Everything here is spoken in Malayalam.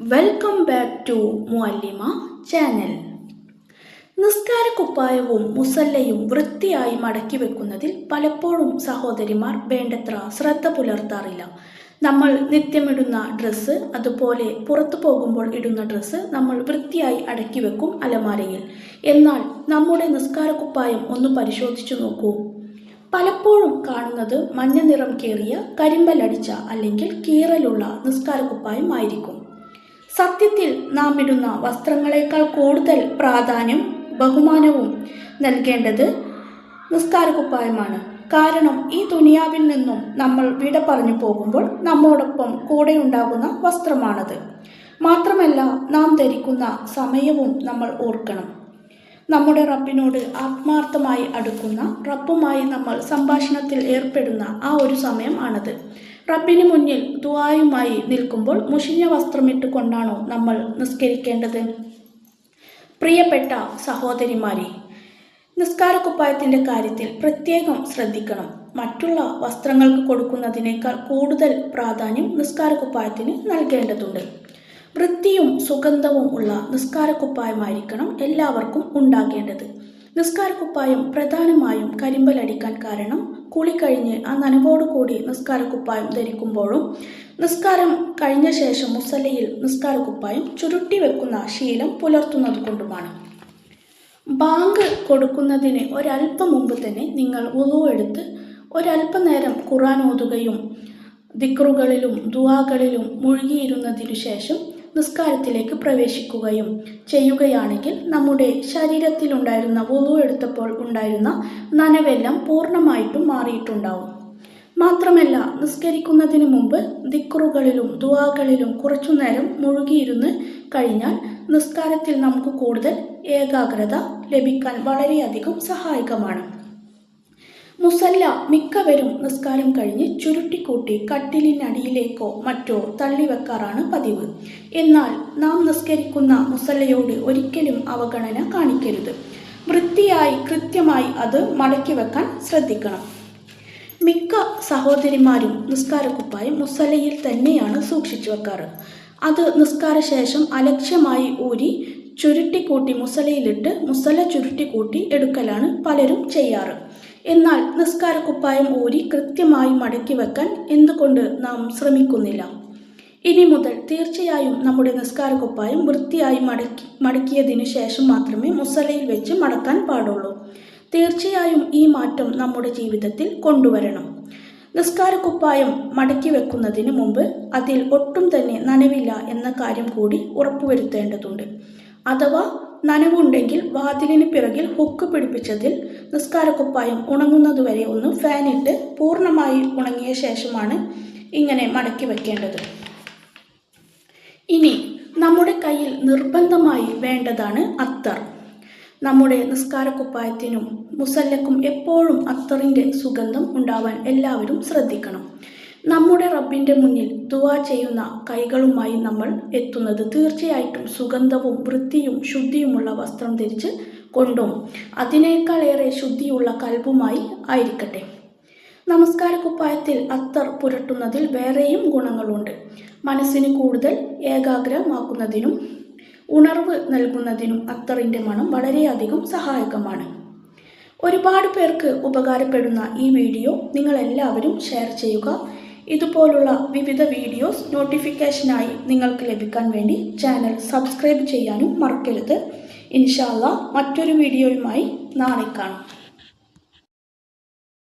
Welcome back to Muallima channel നിസ്കാര കുപ്പായവും മുസല്ലയും വൃത്തിയായി മടക്കി വെക്കുന്നതിൽ പലപ്പോഴും സഹോദരിമാർ വേണ്ടത്ര ശ്രദ്ധ പുലർത്താറില്ല. നമ്മൾ നിത്യമിടുന്ന ഡ്രസ്സ് അതുപോലെ പുറത്തു പോകുമ്പോൾ ഇടുന്ന ഡ്രസ്സ് നമ്മൾ വൃത്തിയായി അടക്കി വെക്കും അലമാരയിൽ. എന്നാൽ നമ്മുടെ നിസ്കാര കുപ്പായം ഒന്ന് പരിശോധിച്ചു നോക്കൂ. പലപ്പോഴും കാണുന്നത് മഞ്ഞ നിറം കേറിയ കരിമ്പലടിച്ച അല്ലെങ്കിൽ കീറലുള്ള നിസ്കാര കുപ്പായം ആയിരിക്കും. സത്യത്തിൽ നാം ഇടുന്ന വസ്ത്രങ്ങളെക്കാൾ കൂടുതൽ പ്രാധാന്യം ബഹുമാനവും നൽകേണ്ടത് നിസ്കാരക്കുപ്പായമാണ്. കാരണം ഈ ദുനിയാവിൽ നിന്നും നമ്മൾ വിട പറഞ്ഞു പോകുമ്പോൾ നമ്മോടൊപ്പം കൂടെ ഉണ്ടാകുന്ന വസ്ത്രമാണത്. മാത്രമല്ല നാം ധരിക്കുന്ന സമയവും നമ്മൾ ഓർക്കണം. നമ്മുടെ റബ്ബിനോട് ആത്മാർത്ഥമായി അടുക്കുന്ന റബ്ബുമായി നമ്മൾ സംഭാഷണത്തിൽ ഏർപ്പെടുന്ന ആ ഒരു സമയം ആണത്. റബ്ബിന് മുന്നിൽ ദുവായുമായി നിൽക്കുമ്പോൾ മുഷിഞ്ഞ വസ്ത്രമിട്ട് കൊണ്ടാണോ നമ്മൾ നിസ്കരിക്കേണ്ടത്? പ്രിയപ്പെട്ട സഹോദരിമാരെ നിസ്കാരക്കുപ്പായത്തിന്റെ കാര്യത്തിൽ പ്രത്യേകം ശ്രദ്ധിക്കണം. മറ്റുള്ള വസ്ത്രങ്ങൾക്ക് കൊടുക്കുന്നതിനേക്കാൾ കൂടുതൽ പ്രാധാന്യം നിസ്കാരക്കുപ്പായത്തിന് നൽകേണ്ടതുണ്ട്. വൃത്തിയും സുഗന്ധവും ഉള്ള നിസ്കാരക്കുപ്പായമായിരിക്കണം എല്ലാവർക്കും ഉണ്ടാകേണ്ടത്. നിസ്കാരക്കുപ്പായം പ്രധാനമായും കരിമ്പലടിക്കാൻ കാരണം കുളി കഴിഞ്ഞ് ആ നനവോടുകൂടി നിസ്കാരക്കുപ്പായം ധരിക്കുമ്പോഴും നിസ്കാരം കഴിഞ്ഞ ശേഷം മുസല്ലയിൽ നിസ്കാരക്കുപ്പായം ചുരുട്ടി വെക്കുന്ന ശീലം പുലർത്തുന്നത് കൊണ്ടുമാണ്. ബാങ്ക് കൊടുക്കുന്നതിന് ഒരല്പം മുമ്പ് തന്നെ നിങ്ങൾ ഉളു എടുത്ത് ഒരല്പനേരം ഖുറാൻ ഓതുകയും ദിക്റുകളിലും ദുവാകളിലും മുഴുകിയിരുന്നതിനു ശേഷം നിസ്കാരത്തിലേക്ക് പ്രവേശിക്കുകയും ചെയ്യുകയാണെങ്കിൽ നമ്മുടെ ശരീരത്തിലുണ്ടായിരുന്ന വുളു എടുത്തപ്പോൾ ഉണ്ടായിരുന്ന നനവെല്ലാം പൂർണമായിട്ടും മാറിയിട്ടുണ്ടാവും. മാത്രമല്ല നിസ്കരിക്കുന്നതിന് മുമ്പ് ദിക്റുകളിലും ദുവാകളിലും കുറച്ചുനേരം മുഴുകിയിരുന്ന് കഴിഞ്ഞാൽ നിസ്കാരത്തിൽ നമുക്ക് കൂടുതൽ ഏകാഗ്രത ലഭിക്കാൻ വളരെയധികം സഹായകമാണ്. മുസല്ല മിക്കവരും നിസ്കാരം കഴിഞ്ഞ് ചുരുട്ടിക്കൂട്ടി കട്ടിലിനടിയിലേക്കോ മറ്റോ തള്ളിവെക്കാറാണ് പതിവ്. എന്നാൽ നാം നിസ്കരിക്കുന്ന മുസല്ലയോട് ഒരിക്കലും അവഗണന കാണിക്കരുത്. വൃത്തിയായി കൃത്യമായി അത് മടക്കി വെക്കാൻ ശ്രദ്ധിക്കണം. മിക്ക സഹോദരിമാരും നിസ്കാരക്കുപ്പായം മുസല്ലയിൽ തന്നെയാണ് സൂക്ഷിച്ചു വെക്കാറ്. അത് നിസ്കാരശേഷം അലക്ഷ്യമായി ഊരി ചുരുട്ടിക്കൂട്ടി മുസലയിലിട്ട് മുസല ചുരുട്ടിക്കൂട്ടി എടുക്കലാണ് പലരും ചെയ്യാറ്. എന്നാൽ നിസ്കാരക്കുപ്പായം ഊരി കൃത്യമായി മടക്കി വെക്കാൻ എന്തുകൊണ്ട് നാം ശ്രമിക്കുന്നില്ല? ഇനി മുതൽ തീർച്ചയായും നമ്മുടെ നിസ്കാരക്കുപ്പായം വൃത്തിയായി മടക്കി മടക്കിയതിനു ശേഷം മാത്രമേ മുസലയിൽ വെച്ച് മടക്കാൻ പാടുള്ളൂ. തീർച്ചയായും ഈ മാറ്റം നമ്മുടെ ജീവിതത്തിൽ കൊണ്ടുവരണം. നിസ്കാരക്കുപ്പായം മടക്കി വെക്കുന്നതിന് മുമ്പ് അതിൽ ഒട്ടും തന്നെ നനവില്ല എന്ന കാര്യം കൂടി ഉറപ്പുവരുത്തേണ്ടതുണ്ട്. അഥവാ നനവുണ്ടെങ്കിൽ വാതിലിന് പിറകിൽ ഹുക്ക് പിടിപ്പിച്ചതിൽ നിസ്കാരക്കുപ്പായം ഉണങ്ങുന്നതുവരെ ഒന്ന് ഫാനിട്ട് പൂർണമായി ഉണങ്ങിയ ശേഷമാണ് ഇങ്ങനെ മടക്കി വയ്ക്കേണ്ടത് ഇനി നമ്മുടെ കയ്യിൽ നിർബന്ധമായി വേണ്ടതാണ് അത്തർ. നമ്മുടെ നിസ്കാരക്കുപ്പായത്തിനും മുസല്ലക്കും എപ്പോഴും അത്തറിന്റെ സുഗന്ധം ഉണ്ടാവാൻ എല്ലാവരും ശ്രദ്ധിക്കണം. നമ്മുടെ റബ്ബിന്റെ മുന്നിൽ ദുവാ ചെയ്യുന്ന കൈകളുമായി നമ്മൾ എത്തുന്നത്. തീർച്ചയായിട്ടും സുഗന്ധവും വൃത്തിയും ശുദ്ധിയുമുള്ള വസ്ത്രം ധരിച്ച് കൊണ്ടും അതിനേക്കാളേറെ ശുദ്ധിയുള്ള കൽബുമായി ആയിരിക്കട്ടെ. നമസ്കാര കുപ്പായത്തിൽ അത്തർ പുരട്ടുന്നതിൽ വേറെയും ഗുണങ്ങളുണ്ട്. മനസ്സിന് കൂടുതൽ ഏകാഗ്രമാക്കുന്നതിനും ഉണർവ് നൽകുന്നതിനും അത്തറിന്റെ മണം വളരെയധികം സഹായകമാണ്. ഒരുപാട് പേർക്ക് ഉപകാരപ്പെടുന്ന ഈ വീഡിയോ നിങ്ങളെല്ലാവരും ഷെയർ ചെയ്യുക. ഇതുപോലുള്ള വിവിധ വീഡിയോസ് നോട്ടിഫിക്കേഷനായി നിങ്ങൾക്ക് ലഭിക്കാൻ വേണ്ടി ചാനൽ സബ്സ്ക്രൈബ് ചെയ്യാനും മറക്കരുത്. ഇൻഷാല്ല മറ്റൊരു വീഡിയോയുമായി നാളെ കാണാം.